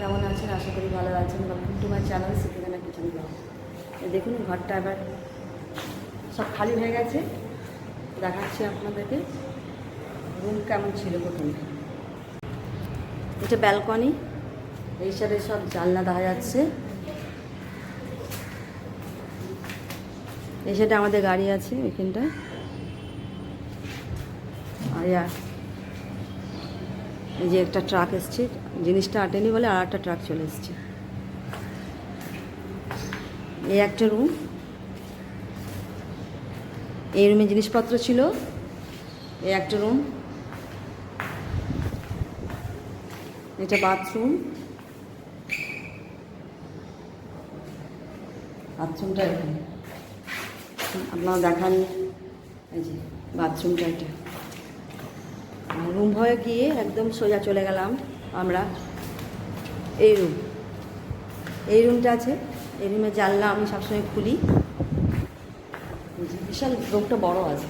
কেমন আছেন? আশা করি ভালো আছেন। ওয়েলকাম টু মাই চ্যানেল সিটিগানা কিচেন ব্লগ দেখুন, ঘরটা এবার সব খালি হয়ে গেছে। দেখাচ্ছি আপনাদেরকে। রুম কেমন ছিল প্রথমে? এটা ব্যালকনি এই সাইডে সব জানলা দেখা যাচ্ছে। এই সাইডে আমাদের গাড়ি আছে এখানটায় আর এই যে একটা ট্রাক এসছে, জিনিসটা আটেনি বলে আর একটা ট্রাক চলে এসছে। এই একটা রুম এই রুমে জিনিসপত্র ছিল, এই একটা রুম এটা বাথরুম বাথরুমটা এখানে। আপনারা দেখান, এই যে বাথরুমটা এটা। রুম হয়ে গিয়ে একদম সোজা চলে গেলাম আমরা। এই রুম এই রুমটা আছে। এই রুমে জানলা আমি সবসময় খুলি। বিশাল রুমটা বড় আছে।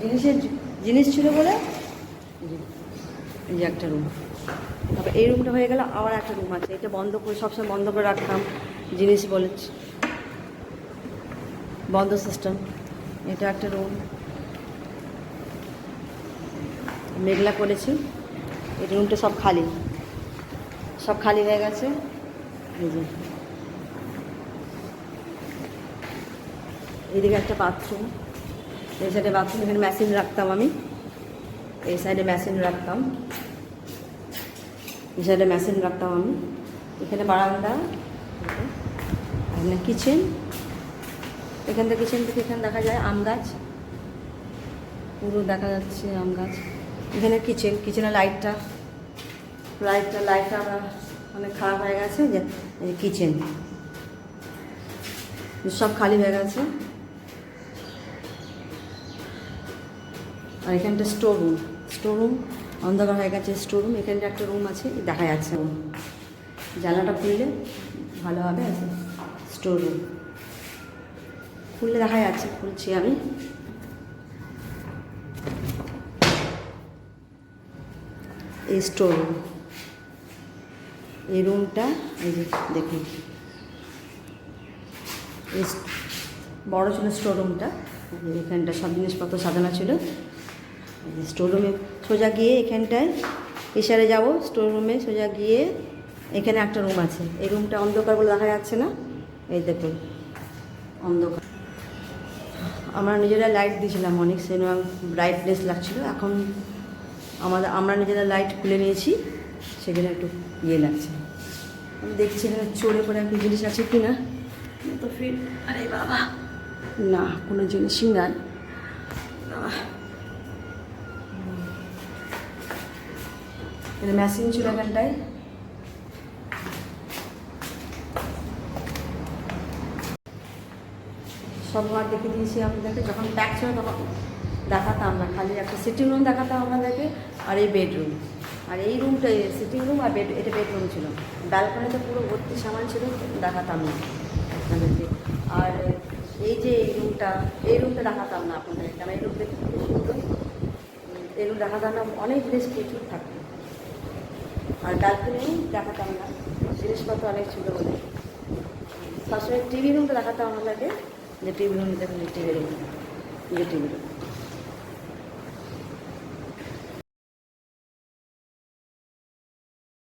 জিনিসের জিনিস ছিল বলে এই যে- একটা রুম তারপর এই রুমটা হয়ে গেলে, আবার একটা রুম আছে। এটা বন্ধ করে, সবসময় বন্ধ করে রাখতাম জিনিস বলে। বন্ধ সিস্টেম এটা একটা রুম মেঘলা করেছি। এই রুমটা সব খালি। সব খালি হয়ে গেছে। এইদিকে একটা বাথরুম এই সাইডে বাথরুম এখানে মেশিন রাখতাম আমি। এই সাইডে মেশিন রাখতাম। এই সাইডে মেশিন রাখতাম আমি। এখানে বারান্দা। এখানে কিচেন এখান থেকে কিচেন থেকে এখানে দেখা যায় আম গাছ। পুরো দেখা যাচ্ছে আম গাছ। এখানে কিচেন কিচেনের লাইটটা লাইটটা লাইটটা আমরা অনেক খারাপ হয়ে গেছে, যে কিচেন সব খালি হয়ে গেছে। আর এখানটা স্টোর রুম স্টোর রুম অন্ধকার হয়ে গেছে স্টোর রুম এখানটা একটা রুম আছে, দেখা যাচ্ছে জানলাটা খুললে ভালো হবে স্টোর রুম খুললে দেখা যাচ্ছে, খুলছি আমি। এই স্টোর রুম। এই রুমটা, এই যে দেখুন। বড় ছিল স্টোর রুমটা। এখানটা সব জিনিসপত্র সাজানো ছিল। স্টোর রুমে সোজা গিয়ে এখানটায় ইশারে যাব। স্টোর রুমে সোজা গিয়ে এখানে একটা রুম আছে। এই রুমটা অন্ধকার বলে দেখা যাচ্ছে না। এই দেখুন, অন্ধকার। আমরা নিজেরা লাইট দিয়েছিলাম। অনেক সিনেমা ব্রাইটনেস লাগছিল। এখন আমাদের আমরা নিজেরা লাইট খুলে নিয়েছি সেখানে একটু ইয়ে লাগছে। আমি দেখছি এখানে চড়ে পড়ে একটা জিনিস আছে কি না তো ফির আরে বাবা। না কোনো জিনিসই নাই। মেশিন ছিল এখানটায়। সব ঘর দেখে দিয়েছি আপনাদেরকে যখন ব্যাক ছিল তখন দেখাতাম না, খালি একটা সিটিং রুম দেখাতাম আপনাদেরকে আর এই বেডরুম আর এই রুমটা সিটিং রুম আর বেড এটা বেডরুম ছিল। ব্যালকনিতে পুরো ভর্তি সামান ছিল, দেখাতাম না আপনাদেরকে। আর এই যে এই রুমটা এই রুমটা দেখাতাম না আপনাদেরকে, কারণ এই রুম দেখতে খুব সুন্দর। এই রুম দেখাতাম না, অনেক জিনিস প্রচুর থাকতো আর ব্যালকনিও দেখাতাম না, জিনিসপত্র অনেক ছিল বলে। সবসময় টিভি রুমটা দেখাতাম আপনাকে যে টিভি রুম দেখুন টিভি রুম টিভি রুম